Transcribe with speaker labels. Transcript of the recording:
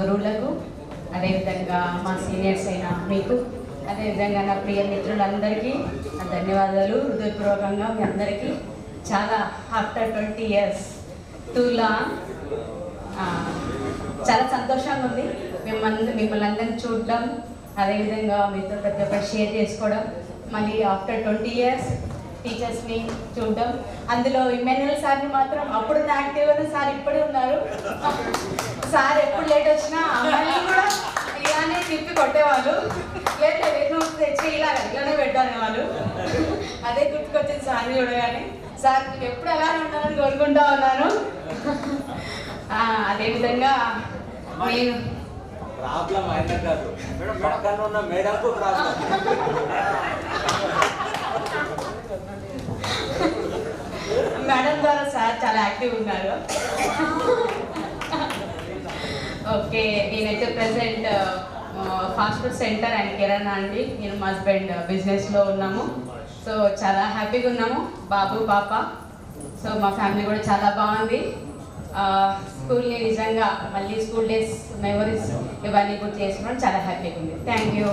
Speaker 1: గురువులకు అదేవిధంగా మా సీనియర్స్ అయిన మీకు అదేవిధంగా నా ప్రియ మిత్రులందరికీ నా ధన్యవాదాలు. హృదయపూర్వకంగా మీ అందరికీ చాలా after twenty years too long చాలా సంతోషంగా ఉంది. మిమ్మల్ని మిమ్మల్ని అందరిని చూడడం అదేవిధంగా మీతో ప్రతి ఒక్కరు షేర్ చేసుకోవడం మళ్ళీ ఆఫ్టర్ ట్వంటీ ఇయర్స్ టీచర్స్ని చూడడం. అందులో ఇమ్మాన్యుల్ సార్ని మాత్రం అప్పుడు యాక్టివ్ సార్ ఇప్పుడే ఉన్నారు. సార్ ఎప్పుడు లేట్ వచ్చినా అమ్మాయిని కూడా ఇలానే తిప్పి కొట్టేవాళ్ళు. లేదు లేదు నువ్వు తెచ్చి ఇలా ఇలానే పెట్టారు వాళ్ళు. అదే గుర్తుకొచ్చింది సార్ చూడగానే. సార్ ఎప్పుడు అలానే ఉండాలని కోరుకుంటా ఉన్నాను. అదేవిధంగా నేను
Speaker 2: ప్రాబ్లం కాదు పక్కన ఉన్న మేడంకు ప్రాబ్లం
Speaker 1: మేడం ద్వారా సార్ చాలా యాక్టివ్ ఉన్నారు. ఓకే నేనైతే present fast food centre and Kiran అండి. నేను మా హస్బెండ్ బిజినెస్లో ఉన్నాము. సో చాలా హ్యాపీగా ఉన్నాము. బాబు పాప. సో మా ఫ్యామిలీ కూడా చాలా బాగుంది. స్కూల్ని నిజంగా మళ్ళీ స్కూల్ డేస్ మెమరీస్ ఇవన్నీ గుర్తు చేసుకోవడం చాలా హ్యాపీగా ఉంది. Thank you